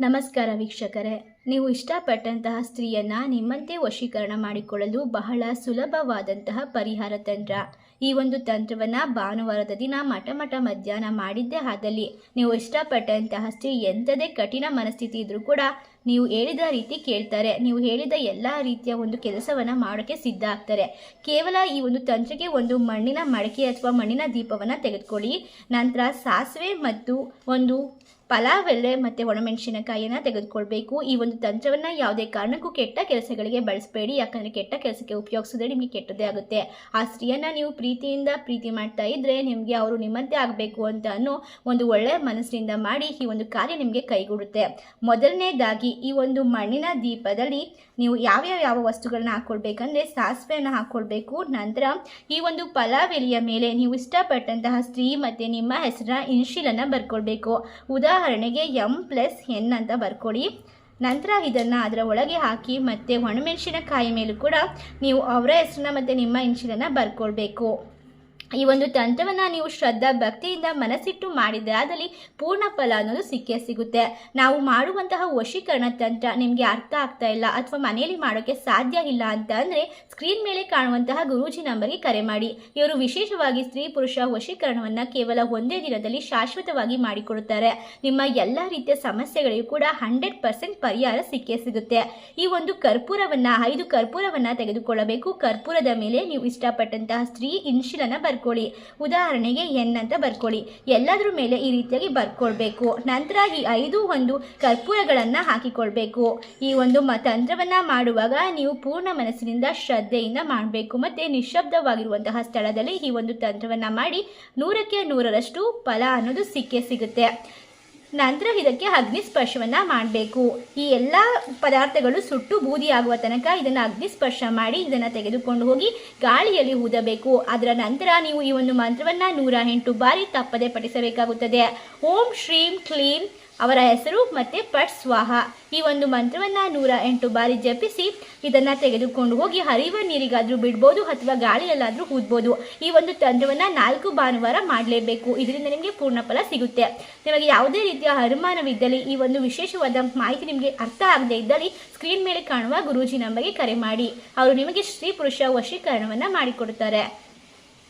ನಮಸ್ಕಾರ ವೀಕ್ಷಕರೇ. ನೀವು ಇಷ್ಟಪಟ್ಟಂತಹ ಸ್ತ್ರೀಯನ್ನ ನಿಮ್ಮಂತೆ ವಶೀಕರಣ ಮಾಡಿಕೊಳ್ಳಲು ಬಹಳ ಸುಲಭವಾದಂತಹ ಪರಿಹಾರ ತಂತ್ರ. ಈ ಒಂದು ತಂತ್ರವನ್ನು ಭಾನುವಾರದ ದಿನ ಮಠ ಮಠ ಮಧ್ಯಾಹ್ನ ಮಾಡಿದ್ದೇ ಆದಲ್ಲಿ ನೀವು ಇಷ್ಟಪಟ್ಟಂತಹ ಸ್ತ್ರೀ ಎಂಥದೇ ಕಠಿಣ ಮನಸ್ಥಿತಿ ಇದ್ರೂ ಕೂಡ ನೀವು ಹೇಳಿದ ರೀತಿ ಕೇಳ್ತಾರೆ. ನೀವು ಹೇಳಿದ ಎಲ್ಲ ರೀತಿಯ ಒಂದು ಕೆಲಸವನ್ನು ಮಾಡೋಕ್ಕೆ ಸಿದ್ಧ ಆಗ್ತಾರೆ. ಕೇವಲ ಈ ಒಂದು ತಂತ್ರಕ್ಕೆ ಒಂದು ಮಣ್ಣಿನ ಮಡಕೆ ಅಥವಾ ಮಣ್ಣಿನ ದೀಪವನ್ನು ತೆಗೆದುಕೊಳ್ಳಿ. ನಂತರ ಸಾಸಿವೆ ಮತ್ತು ಒಂದು ಪಲಾವ್ ಎಲೆ ಮತ್ತು ಒಣಮೆಣಸಿನಕಾಯಿಯನ್ನು ತೆಗೆದುಕೊಳ್ಬೇಕು. ಈ ಒಂದು ತಂತ್ರವನ್ನು ಯಾವುದೇ ಕಾರಣಕ್ಕೂ ಕೆಟ್ಟ ಕೆಲಸಗಳಿಗೆ ಬಳಸಬೇಡಿ. ಯಾಕಂದರೆ ಕೆಟ್ಟ ಕೆಲಸಕ್ಕೆ ಉಪಯೋಗಿಸಿದ್ರೆ ನಿಮಗೆ ಕೆಟ್ಟದೇ ಆಗುತ್ತೆ. ಆ ಸ್ತ್ರೀಯನ್ನು ನೀವು ಪ್ರೀತಿಯಿಂದ ಪ್ರೀತಿ ಮಾಡ್ತಾ ಇದ್ದರೆ ನಿಮಗೆ ಅವರು ನಿಮ್ಮಂತೆ ಆಗಬೇಕು ಅಂತ ಅನ್ನೋ ಒಂದು ಒಳ್ಳೆಯ ಮನಸ್ಸಿನಿಂದ ಮಾಡಿ ಈ ಒಂದು ಕಾರ್ಯ ನಿಮಗೆ ಕೈಗೂಡುತ್ತೆ ಮೊದಲನೇದಾಗಿ ಈ ಒಂದು ಮಣ್ಣಿನ ದೀಪದಲ್ಲಿ ನೀವು ಯಾವ್ಯಾವ ಯಾವ ವಸ್ತುಗಳನ್ನ ಹಾಕ್ಕೊಳ್ಬೇಕಂದ್ರೆ ಸಾಸಿವೆಯನ್ನು ಹಾಕೊಳ್ಬೇಕು. ನಂತರ ಈ ಒಂದು ಪಲಾವ್ ಎಲೆಯ ಮೇಲೆ ನೀವು ಇಷ್ಟಪಟ್ಟಂತಹ ಸ್ತ್ರೀ ಮತ್ತು ನಿಮ್ಮ ಹೆಸರನ್ನ ಇನ್ಶಿಲನ್ನು ಬರ್ಕೊಳ್ಬೇಕು. ಉದಾಹರಣೆಗೆ ಎಂ ಪ್ಲಸ್ ಎನ್ ಅಂತ ಬರ್ಕೊಳ್ಳಿ ನಂತರ ಇದನ್ನು ಅದರ ಒಳಗೆ ಹಾಕಿ ಮತ್ತು ಒಣಮೆಣಸಿನಕಾಯಿ ಮೇಲೂ ಕೂಡ ನೀವು ಅವರ ಹೆಸರನ್ನ ಮತ್ತು ನಿಮ್ಮ ಇನ್ಶಿಲನ್ನು ಬರ್ಕೊಳ್ಬೇಕು. ಈ ಒಂದು ತಂತ್ರವನ್ನು ನೀವು ಶ್ರದ್ಧಾ ಭಕ್ತಿಯಿಂದ ಮನಸ್ಸಿಟ್ಟು ಮಾಡಿದರೆ ಅದರಲ್ಲಿ ಪೂರ್ಣ ಫಲ ಅನ್ನೋದು ಸಿಕ್ಕೇ ಸಿಗುತ್ತೆ. ನಾವು ಮಾಡುವಂತಹ ವಶೀಕರಣ ತಂತ್ರ ನಿಮಗೆ ಅರ್ಥ ಆಗ್ತಾ ಇಲ್ಲ ಅಥವಾ ಮನೆಯಲ್ಲಿ ಮಾಡೋಕ್ಕೆ ಸಾಧ್ಯ ಇಲ್ಲ ಅಂತ ಅಂದರೆ ಸ್ಕ್ರೀನ್ ಮೇಲೆ ಕಾಣುವಂತಹ ಗುರೂಜಿ ನಂಬರ್ಗೆ ಕರೆ ಮಾಡಿ. ಇವರು ವಿಶೇಷವಾಗಿ ಸ್ತ್ರೀ ಪುರುಷ ವಶೀಕರಣವನ್ನು ಕೇವಲ ಒಂದೇ ದಿನದಲ್ಲಿ ಶಾಶ್ವತವಾಗಿ ಮಾಡಿಕೊಡುತ್ತಾರೆ. ನಿಮ್ಮ ಎಲ್ಲ ರೀತಿಯ ಸಮಸ್ಯೆಗಳಿಗೂ ಕೂಡ ಹಂಡ್ರೆಡ್ ಪರ್ಸೆಂಟ್ ಪರಿಹಾರ ಸಿಕ್ಕೇ ಸಿಗುತ್ತೆ. ಈ ಒಂದು ಕರ್ಪೂರವನ್ನು, ಐದು ಕರ್ಪೂರವನ್ನು ತೆಗೆದುಕೊಳ್ಳಬೇಕು. ಕರ್ಪೂರದ ಮೇಲೆ ನೀವು ಇಷ್ಟಪಟ್ಟಂತಹ ಸ್ತ್ರೀ ಇನ್ಶಿಲನ್ನು ಬರ್ಕೊಳ್ಳಿ. ಉದಾಹರಣೆಗೆ ಎನ್ ಅಂತ ಬರ್ಕೊಳ್ಳಿ. ಎಲ್ಲದರ ಮೇಲೆ ಈ ರೀತಿಯಾಗಿ ಬರ್ಕೊಳ್ಬೇಕು. ನಂತರ ಈ ಐದು ಒಂದು ಕರ್ಪೂರಗಳನ್ನು ಹಾಕಿಕೊಳ್ಬೇಕು. ಈ ಒಂದು ಮ ತಂತ್ರವನ್ನು ಮಾಡುವಾಗ ನೀವು ಪೂರ್ಣ ಮನಸ್ಸಿನಿಂದ ಶ್ರದ್ಧೆಯಿಂದ ಮಾಡಬೇಕು ಮತ್ತು ನಿಶಬ್ದವಾಗಿರುವಂತಹ ಸ್ಥಳದಲ್ಲಿ ಈ ಒಂದು ತಂತ್ರವನ್ನು ಮಾಡಿ ನೂರಕ್ಕೆ ನೂರರಷ್ಟು ಫಲ ಅನ್ನೋದು ಸಿಕ್ಕೇ ಸಿಗುತ್ತೆ. ನಂತರ ಇದಕ್ಕೆ ಅಗ್ನಿ ಸ್ಪರ್ಶವನ್ನು ಮಾಡಬೇಕು. ಈ ಎಲ್ಲ ಪದಾರ್ಥಗಳು ಸುಟ್ಟು ಬೂದಿಯಾಗುವ ತನಕ ಇದನ್ನು ಅಗ್ನಿ ಸ್ಪರ್ಶ ಮಾಡಿ ಇದನ್ನು ತೆಗೆದುಕೊಂಡು ಹೋಗಿ ಗಾಳಿಯಲ್ಲಿ ಊದಬೇಕು. ಅದರ ನಂತರ ನೀವು ಈ ಒಂದು ಮಂತ್ರವನ್ನು ನೂರ ಎಂಟು ಬಾರಿ ತಪ್ಪದೆ ಪಠಿಸಬೇಕಾಗುತ್ತದೆ. ಓಂ ಶ್ರೀಂ ಕ್ಲೀಂ ಅವರ ಹೆಸರು ಮತ್ತು ಪಟ್ ಸ್ವಾಹ. ಈ ಒಂದು ಮಂತ್ರವನ್ನು ನೂರ ಎಂಟು ಬಾರಿ ಜಪಿಸಿ ಇದನ್ನು ತೆಗೆದುಕೊಂಡು ಹೋಗಿ ಹರಿಯುವ ನೀರಿಗಾದರೂ ಬಿಡ್ಬೋದು ಅಥವಾ ಗಾಳಿಯಲ್ಲಾದರೂ ಊದ್ಬೋದು. ಈ ಒಂದು ತಂತ್ರವನ್ನು ನಾಲ್ಕು ಭಾನುವಾರ ಮಾಡಲೇಬೇಕು. ಇದರಿಂದ ನಿಮಗೆ ಪೂರ್ಣ ಫಲ ಸಿಗುತ್ತೆ. ನಿಮಗೆ ಯಾವುದೇ ರೀತಿಯ ಅನುಮಾನವಿದ್ದಲ್ಲಿ ಈ ಒಂದು ವಿಶೇಷವಾದ ಮಾಹಿತಿ ನಿಮಗೆ ಅರ್ಥ ಆಗದೇ ಇದ್ದಲ್ಲಿ ಸ್ಕ್ರೀನ್ ಮೇಲೆ ಕಾಣುವ ಗುರೂಜಿ ನಂಬರ್ಗೆ ಕರೆ ಮಾಡಿ. ಅವರು ನಿಮಗೆ ಸ್ತ್ರೀ ಪುರುಷ ವಶೀಕರಣವನ್ನು ಮಾಡಿಕೊಡುತ್ತಾರೆ.